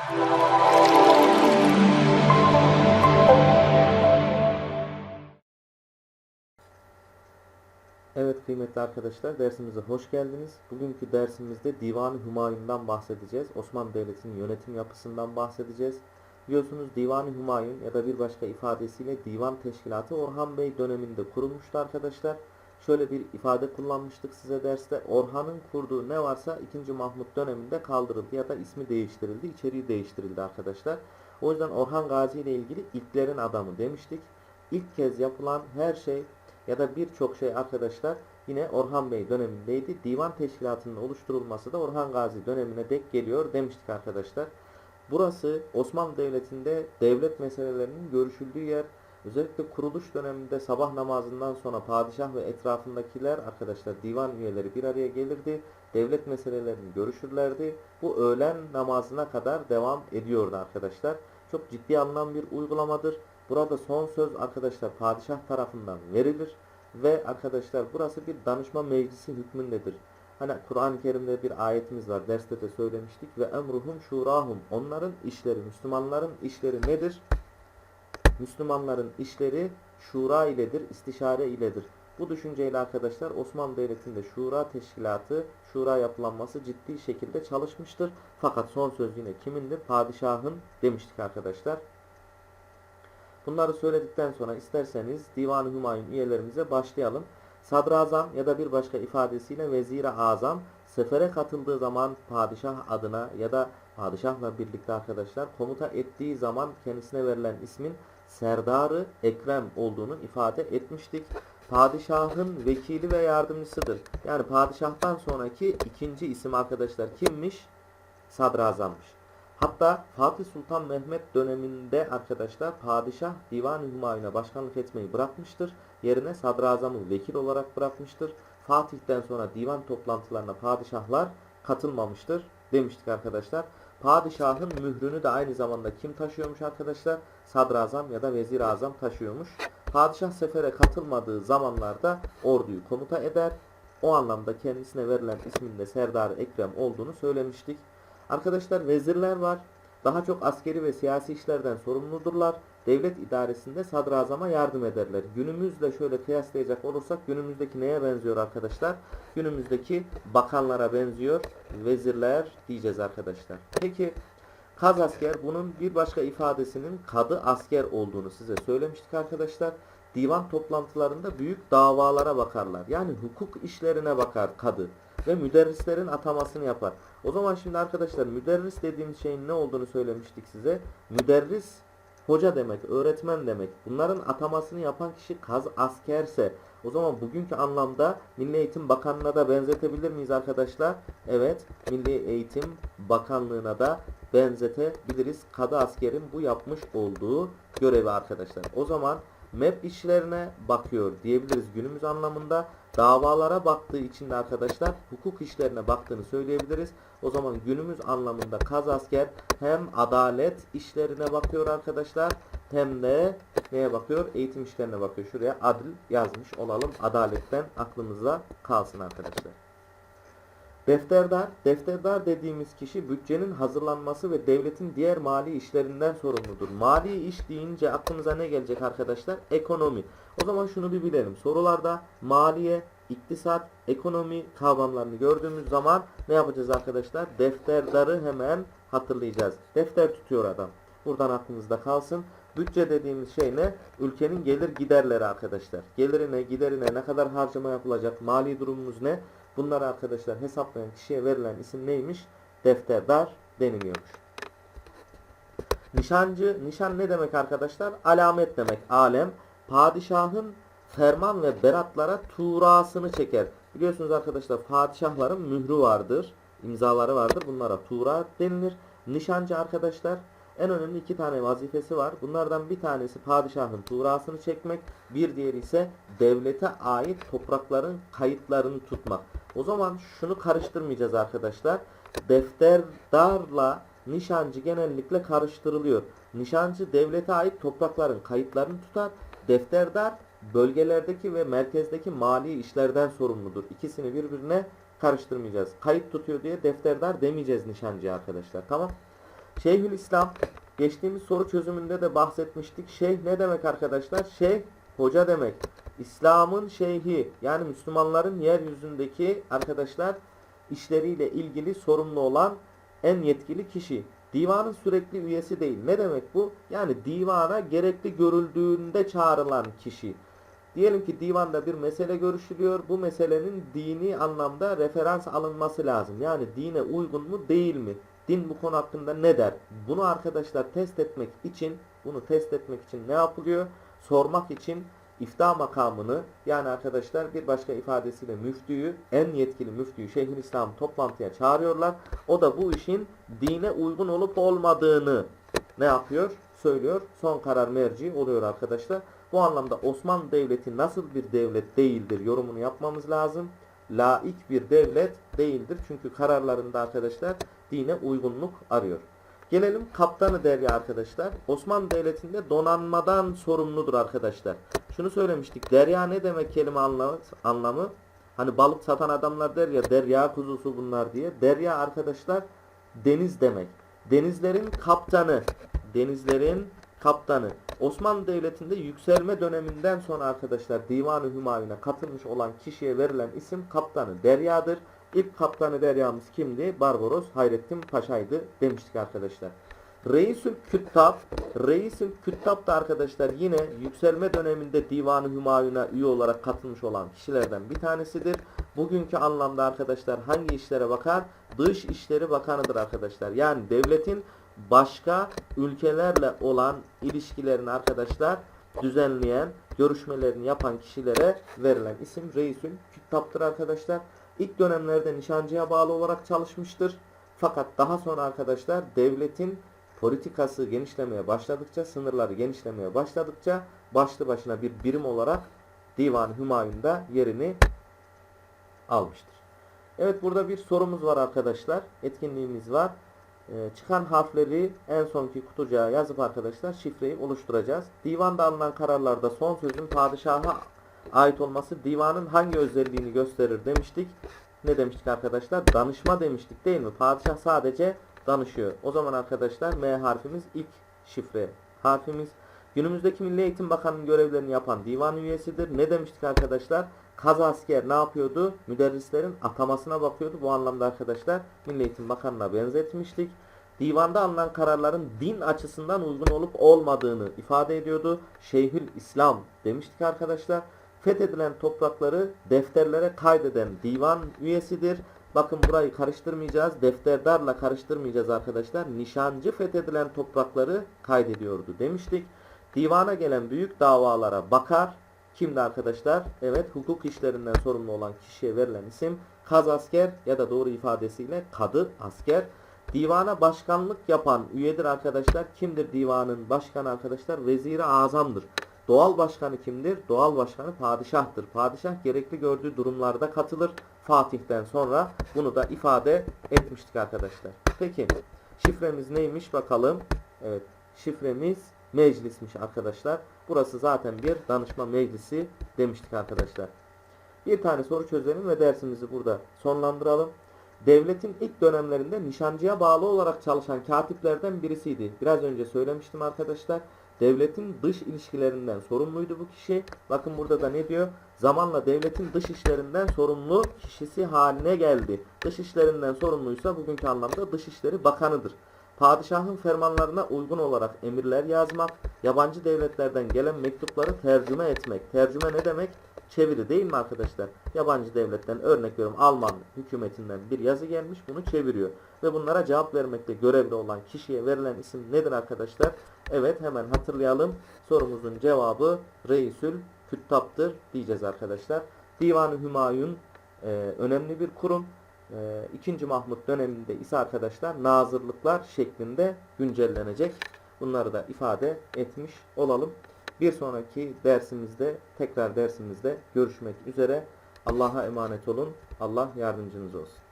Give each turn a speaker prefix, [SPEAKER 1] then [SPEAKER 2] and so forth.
[SPEAKER 1] Evet kıymetli arkadaşlar dersimize hoş geldiniz. Bugünkü dersimizde Divan-ı Hümayun'dan bahsedeceğiz. Osmanlı Devleti'nin yönetim yapısından bahsedeceğiz. Biliyorsunuz Divan-ı Hümayun ya da bir başka ifadesiyle Divan Teşkilatı Orhan Bey döneminde kurulmuştu arkadaşlar. Şöyle bir ifade kullanmıştık size derste. Orhan'ın kurduğu ne varsa 2. Mahmut döneminde kaldırıldı ya da ismi değiştirildi, içeriği değiştirildi arkadaşlar. O yüzden Orhan Gazi ile ilgili ilklerin adamı demiştik. İlk kez yapılan her şey ya da birçok şey arkadaşlar yine Orhan Bey dönemindeydi. Divan teşkilatının oluşturulması da Orhan Gazi dönemine dek geliyor demiştik arkadaşlar. Burası Osmanlı Devleti'nde devlet meselelerinin görüşüldüğü yer. Özellikle kuruluş döneminde sabah namazından sonra padişah ve etrafındakiler arkadaşlar divan üyeleri bir araya gelirdi. Devlet meselelerini görüşürlerdi. Bu öğlen namazına kadar devam ediyordu arkadaşlar. Çok ciddi alınan bir uygulamadır. Burada son söz arkadaşlar padişah tarafından verilir ve arkadaşlar burası bir danışma meclisi hükmündedir. Hani Kur'an-ı Kerim'de bir ayetimiz var. Derste de söylemiştik ve emruhum şurahum. Onların işleri, Müslümanların işleri nedir? Müslümanların işleri şura iledir, istişare iledir. Bu düşünceyle arkadaşlar Osmanlı Devleti'nde şura teşkilatı, şura yapılanması ciddi şekilde çalışmıştır. Fakat son söz yine kimindir? Padişahın demiştik arkadaşlar. Bunları söyledikten sonra isterseniz Divan-ı Hümayun üyelerimize başlayalım. Sadrazam ya da bir başka ifadesiyle Vezir-i Azam sefere katıldığı zaman padişah adına ya da padişahla birlikte arkadaşlar komuta ettiği zaman kendisine verilen ismin Serdarı Ekrem olduğunu ifade etmiştik. Padişahın vekili ve yardımcısıdır. Yani padişahtan sonraki ikinci isim arkadaşlar kimmiş? Sadrazammış. Hatta Fatih Sultan Mehmet döneminde arkadaşlar padişah Divan-ı Hümayun'a başkanlık etmeyi bırakmıştır. Yerine sadrazamı vekil olarak bırakmıştır. Fatih'ten sonra divan toplantılarına padişahlar katılmamıştır demiştik arkadaşlar. Padişahın mührünü de aynı zamanda kim taşıyormuş arkadaşlar? Sadrazam ya da vezir azam taşıyormuş. Padişah sefere katılmadığı zamanlarda orduyu komuta eder. O anlamda kendisine verilen ismin de Serdar Ekrem olduğunu söylemiştik. Arkadaşlar vezirler var. Daha çok askeri ve siyasi işlerden sorumludurlar. Devlet idaresinde sadrazama yardım ederler. Günümüzle şöyle kıyaslayacak olursak günümüzdeki neye benziyor arkadaşlar? Günümüzdeki bakanlara benziyor. Vezirler diyeceğiz arkadaşlar. Peki kaz asker bunun bir başka ifadesinin kadı asker olduğunu size söylemiştik arkadaşlar. Divan toplantılarında büyük davalara bakarlar. Yani hukuk işlerine bakar kadı ve müderrislerin atamasını yapar. O zaman şimdi arkadaşlar müderris dediğimiz şeyin ne olduğunu söylemiştik size. Müderris hoca demek, öğretmen demek. Bunların atamasını yapan kişi kaz askerse o zaman bugünkü anlamda Milli Eğitim Bakanlığı'na da benzetebilir miyiz arkadaşlar? Evet, Milli Eğitim Bakanlığı'na da benzetebiliriz. Kadı askerin bu yapmış olduğu görevi arkadaşlar. O zaman MEP işlerine bakıyor diyebiliriz günümüz anlamında. Davalara baktığı için de arkadaşlar hukuk işlerine baktığını söyleyebiliriz. O zaman günümüz anlamında kaz asker hem adalet işlerine bakıyor arkadaşlar hem de neye bakıyor? Eğitim işlerine bakıyor. Şuraya adil yazmış olalım. Adaletten aklımızda kalsın arkadaşlar. Defterdar, defterdar dediğimiz kişi bütçenin hazırlanması ve devletin diğer mali işlerinden sorumludur. Mali iş deyince aklımıza ne gelecek arkadaşlar? Ekonomi. O zaman şunu bir bilelim. Sorularda maliye, iktisat, ekonomi kavramlarını gördüğümüz zaman ne yapacağız arkadaşlar? Defterdarı hemen hatırlayacağız. Defter tutuyor adam. Buradan aklımızda kalsın. Bütçe dediğimiz şey ne? Ülkenin gelir giderleri arkadaşlar. Gelirine, giderine ne kadar harcama yapılacak, mali durumumuz ne? Bunları arkadaşlar hesaplayan kişiye verilen isim neymiş? Defterdar deniliyormuş. Nişancı, nişan ne demek arkadaşlar? Alamet demek, alem. Padişahın ferman ve beratlara tuğrasını çeker. Biliyorsunuz arkadaşlar padişahların mührü vardır, imzaları vardır. Bunlara tuğra denilir. Nişancı arkadaşlar en önemli iki tane vazifesi var. Bunlardan bir tanesi padişahın tuğrasını çekmek, bir diğeri ise devlete ait toprakların kayıtlarını tutmak. O zaman şunu karıştırmayacağız arkadaşlar. Defterdarla nişancı genellikle karıştırılıyor. Nişancı devlete ait toprakların kayıtlarını tutar. Defterdar bölgelerdeki ve merkezdeki mali işlerden sorumludur. İkisini birbirine karıştırmayacağız. Kayıt tutuyor diye defterdar demeyeceğiz nişancıya arkadaşlar. Tamam. Şeyhül İslam geçtiğimiz soru çözümünde de bahsetmiştik. Şeyh ne demek arkadaşlar? Şeyh hoca demek. İslam'ın şeyhi yani Müslümanların yeryüzündeki arkadaşlar işleriyle ilgili sorumlu olan en yetkili kişi. Divanın sürekli üyesi değil. Ne demek bu? Yani divana gerekli görüldüğünde çağrılan kişi. Diyelim ki divanda bir mesele görüşülüyor. Bu meselenin dini anlamda referans alınması lazım. Yani dine uygun mu değil mi? Din bu konu hakkında ne der? Bunu arkadaşlar test etmek için, bunu test etmek için ne yapılıyor? Sormak için ifta makamını yani arkadaşlar bir başka ifadesiyle müftüyü, en yetkili müftüyü Şeyhülislam toplantıya çağırıyorlar. O da bu işin dine uygun olup olmadığını ne yapıyor? Söylüyor. Son karar merci oluyor arkadaşlar. Bu anlamda Osmanlı Devleti nasıl bir devlet değildir yorumunu yapmamız lazım. Laik bir devlet değildir. Çünkü kararlarında arkadaşlar dine uygunluk arıyor. Gelelim Kaptanı Derya arkadaşlar. Osmanlı Devleti'nde donanmadan sorumludur arkadaşlar. Şunu söylemiştik. Derya ne demek kelime anlamı? anlamı? Hani balık satan adamlar der ya derya kuzusu bunlar diye. Derya arkadaşlar deniz demek. Denizlerin kaptanı. Denizlerin kaptanı. Osmanlı Devleti'nde yükselme döneminden sonra arkadaşlar Divan-ı Hümayun'a katılmış olan kişiye verilen isim kaptanı Derya'dır. İlk kaptanı Derya'mız kimdi? Barbaros Hayrettin Paşa'ydı demiştik arkadaşlar. Reisül Küttab, Reisül Küttab da arkadaşlar yine yükselme döneminde Divan-ı Hümayun'a üye olarak katılmış olan kişilerden bir tanesidir. Bugünkü anlamda arkadaşlar hangi işlere bakar? Dış İşleri Bakanı'dır arkadaşlar. Yani devletin başka ülkelerle olan ilişkilerini arkadaşlar düzenleyen, görüşmelerini yapan kişilere verilen isim Reisül Küttab'tır arkadaşlar. İlk dönemlerde nişancıya bağlı olarak çalışmıştır. Fakat daha sonra arkadaşlar devletin politikası genişlemeye başladıkça, sınırları genişlemeye başladıkça başlı başına bir birim olarak Divan Hümayun'da yerini almıştır. Evet burada bir sorumuz var arkadaşlar. Etkinliğimiz var. Ee, çıkan harfleri en sonki kutucuğa yazıp arkadaşlar şifreyi oluşturacağız. Divanda alınan kararlarda son sözün padişaha ait olması divanın hangi özelliğini gösterir demiştik. Ne demiştik arkadaşlar? Danışma demiştik değil mi? Padişah sadece danışıyor. O zaman arkadaşlar M harfimiz ilk şifre harfimiz. Günümüzdeki Milli Eğitim Bakanı'nın görevlerini yapan divan üyesidir. Ne demiştik arkadaşlar? Kaz asker ne yapıyordu? Müderrislerin atamasına bakıyordu. Bu anlamda arkadaşlar Milli Eğitim Bakanı'na benzetmiştik. Divanda alınan kararların din açısından uygun olup olmadığını ifade ediyordu. Şeyhül İslam demiştik arkadaşlar. Fethedilen toprakları defterlere kaydeden divan üyesidir. Bakın burayı karıştırmayacağız. Defterdarla karıştırmayacağız arkadaşlar. Nişancı fethedilen toprakları kaydediyordu demiştik. Divana gelen büyük davalara bakar. Kimdi arkadaşlar? Evet hukuk işlerinden sorumlu olan kişiye verilen isim kaz asker ya da doğru ifadesiyle kadı asker. Divana başkanlık yapan üyedir arkadaşlar. Kimdir divanın başkanı arkadaşlar? Veziri azamdır. Doğal başkanı kimdir? Doğal başkanı padişahtır. Padişah gerekli gördüğü durumlarda katılır. Fatih'ten sonra bunu da ifade etmiştik arkadaşlar. Peki şifremiz neymiş bakalım. Evet şifremiz meclismiş arkadaşlar. Burası zaten bir danışma meclisi demiştik arkadaşlar. Bir tane soru çözelim ve dersimizi burada sonlandıralım. Devletin ilk dönemlerinde nişancıya bağlı olarak çalışan katiplerden birisiydi. Biraz önce söylemiştim arkadaşlar. Devletin dış ilişkilerinden sorumluydu bu kişi. Bakın burada da ne diyor? Zamanla devletin dış işlerinden sorumlu kişisi haline geldi. Dış işlerinden sorumluysa bugünkü anlamda Dışişleri Bakanıdır. Padişahın fermanlarına uygun olarak emirler yazmak, yabancı devletlerden gelen mektupları tercüme etmek. Tercüme ne demek? Çeviri değil mi arkadaşlar? Yabancı devletten örnek veriyorum Alman hükümetinden bir yazı gelmiş bunu çeviriyor. Ve bunlara cevap vermekte görevli olan kişiye verilen isim nedir arkadaşlar? Evet hemen hatırlayalım. Sorumuzun cevabı Reisül Küttap'tır diyeceğiz arkadaşlar. Divan-ı Hümayun e, önemli bir kurum. E, 2. Mahmut döneminde ise arkadaşlar nazırlıklar şeklinde güncellenecek. Bunları da ifade etmiş olalım. Bir sonraki dersimizde tekrar dersimizde görüşmek üzere. Allah'a emanet olun. Allah yardımcınız olsun.